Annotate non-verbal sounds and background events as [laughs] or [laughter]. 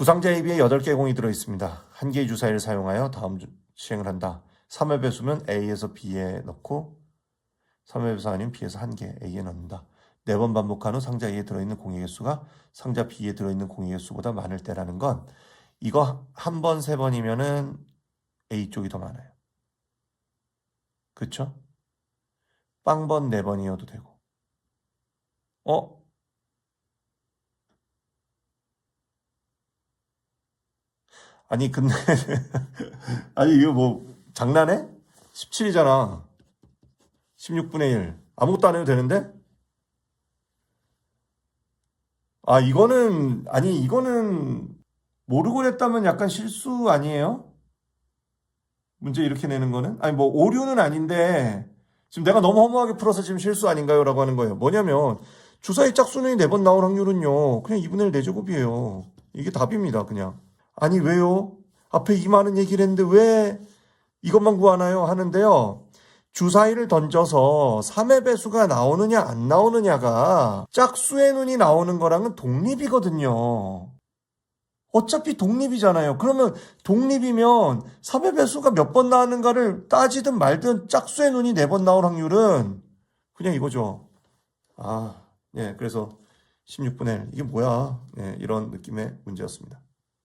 두 상자에 비해 8개의 공이 들어있습니다. 한 개의 주사위를 사용하여 다음 주- 시행을 한다. 3의 배수면 A에서 B에 넣고 3의 배수 아닌 B에서 한 개 A에 넣는다. 네 번 반복한 후 상자 A에 들어있는 공의 개수가 상자 B에 들어있는 공의 개수보다 많을 때라는 건 이거 한 번, 세 번이면은 A 쪽이 더 많아요. 그쵸? 빵번 네 번이어도 되고. 어? 아니, 근데, [laughs] 아니, 이거 뭐, 장난해? 17이잖아. 16분의 1. 아무것도 안 해도 되는데? 아, 이거는, 아니, 이거는, 모르고 냈다면 약간 실수 아니에요? 문제 이렇게 내는 거는? 아니, 뭐, 오류는 아닌데, 지금 내가 너무 허무하게 풀어서 지금 실수 아닌가요? 라고 하는 거예요. 뭐냐면, 주사위 짝수는 4번 나올 확률은요, 그냥 2분의 1 4제곱이에요. 이게 답입니다, 그냥. 아니, 왜요? 앞에 이 많은 얘기를 했는데 왜 이것만 구하나요? 하는데요. 주사위를 던져서 3의 배수가 나오느냐, 안 나오느냐가 짝수의 눈이 나오는 거랑은 독립이거든요. 어차피 독립이잖아요. 그러면 독립이면 3의 배수가 몇 번 나왔는가를 따지든 말든 짝수의 눈이 4번 나올 확률은 그냥 이거죠. 아, 예, 그래서 16분의 1. 이게 뭐야? 예, 이런 느낌의 문제였습니다.